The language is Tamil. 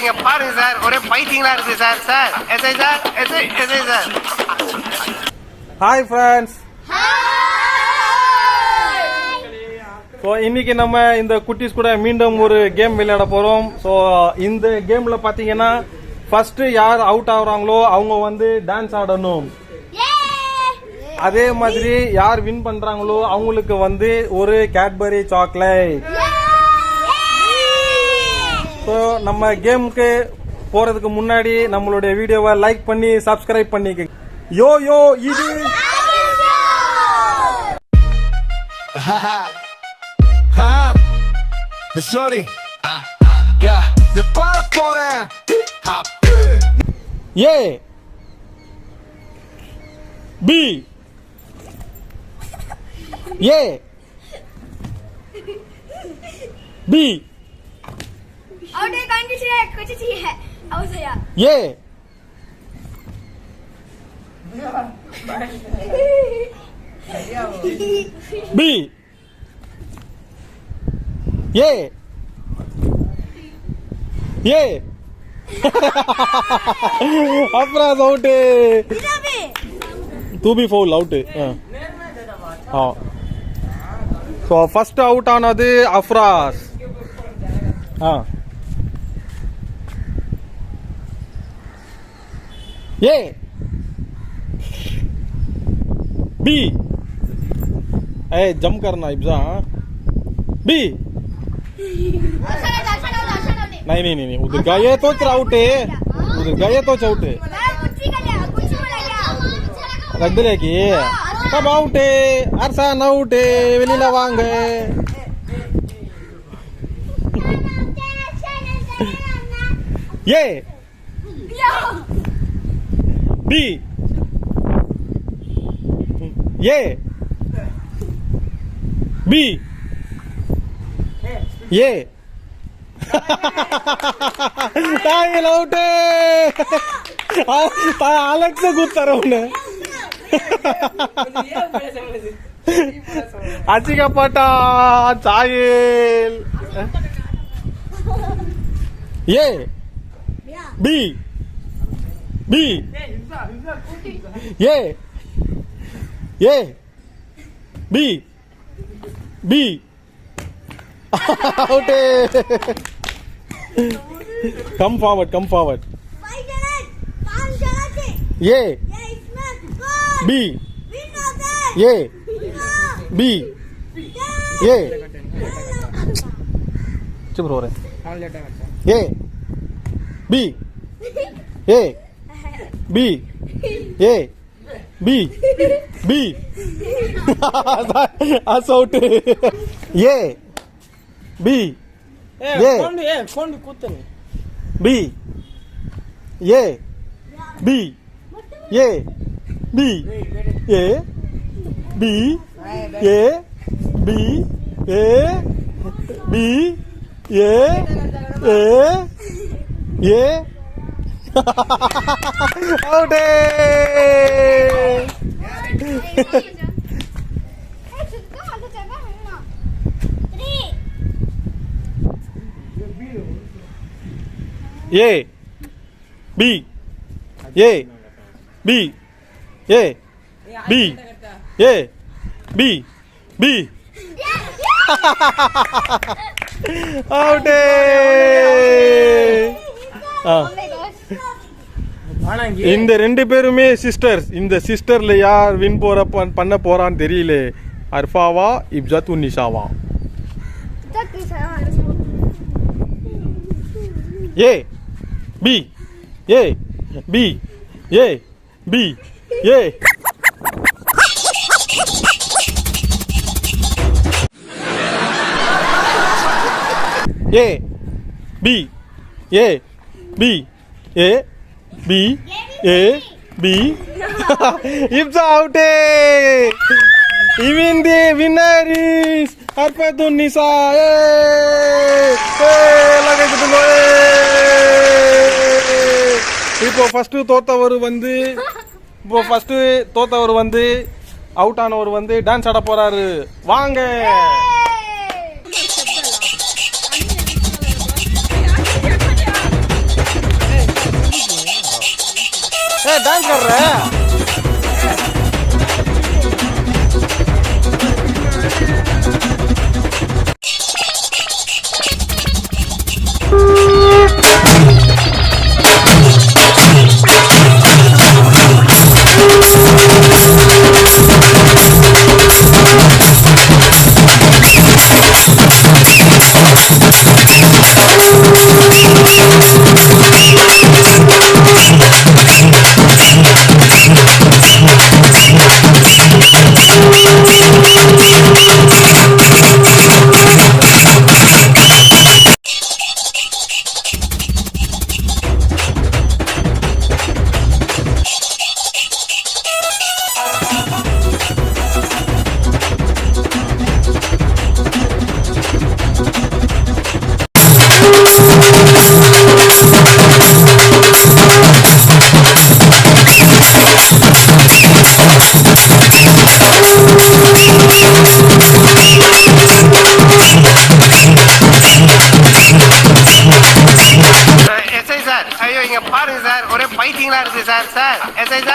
இங்க பாருங்க சார். ஒரே பைத்தியங்களா இருக்கு sir. Sir SI sir SI SI sir. Hi friends so இன்னைக்கு நம்ம இந்த குட்டீஸ் கூட மீண்டும் ஒரு கேம் விளையாட போறோம். ஸோ இந்த கேம்ல பாத்தீங்கன்னா ஃபர்ஸ்ட் யார் அவுட் ஆகுறாங்களோ அவங்க வந்து டான்ஸ் ஆடணும். அதே மாதிரி யார் வின் பண்றாங்களோ அவங்களுக்கு வந்து ஒரு கேட்பரி சாக்லேட் ஸோ நம்ம கேமுக்கு போறதுக்கு முன்னாடி நம்மளுடைய வீடியோவை லைக் பண்ணி சப்ஸ்கிரைப் பண்ணிக்க யோ யோ இது ஏ பி ஏ பி और एक कौन है। कुछ है ये। बी। ये। ये। अपराध आउट है। तू भी फोल आउट है। हाँ। सो फ़र्स्ट आउट आना दे अफराज हाँ। ए बी ए जम करना इब्जा बी हाँ? नहीं नहीं नहीं उधर गए तो चाउटे उधर गए तो चाउटे चौटे रगले की कब आउटे? अरसा न उठे वेलीला वांग ये। बी ये। बी ये। टाइम लौटे। अलग से गुस्सा रहा उन्हें आजी का पटा चाहिए ये। B B B A A B B out come forward come forward भाई जरा पांच जगह थे ஏ ये इसमें गोल பி विन होता है ஏ बी ए चुप रो रहे A B A B. A. B. B. ఆ సౌట్. A. B. A B. A. B. A. B. A. B. A. B. A. B. A. A. A. ഔട്ടേ A B. A B. A B. A B. B. ഔട്ടേ ആ. இந்த ரெண்டு பேருமே சிஸ்டர்ஸ் இந்த சிஸ்டர்ல யார் வின் போற பண்- பண்ண போறான்னு தெரியல. அர்ஃபாவா இப்ஜாத் உன்னிஷாவா? A B A B A B A. A B A B A. B A B is out the winner! Is is Nisa A இப்போ ஃபர்ஸ்ட் தோத்தவர் வந்து இப்போ ஃபர்ஸ்ட் தோத்தவர் வந்து அவுட் ஆனவர் வந்து டான்ஸ் ஆட போறாரு. வாங்க! கர்ற স্যার এসআই স্যার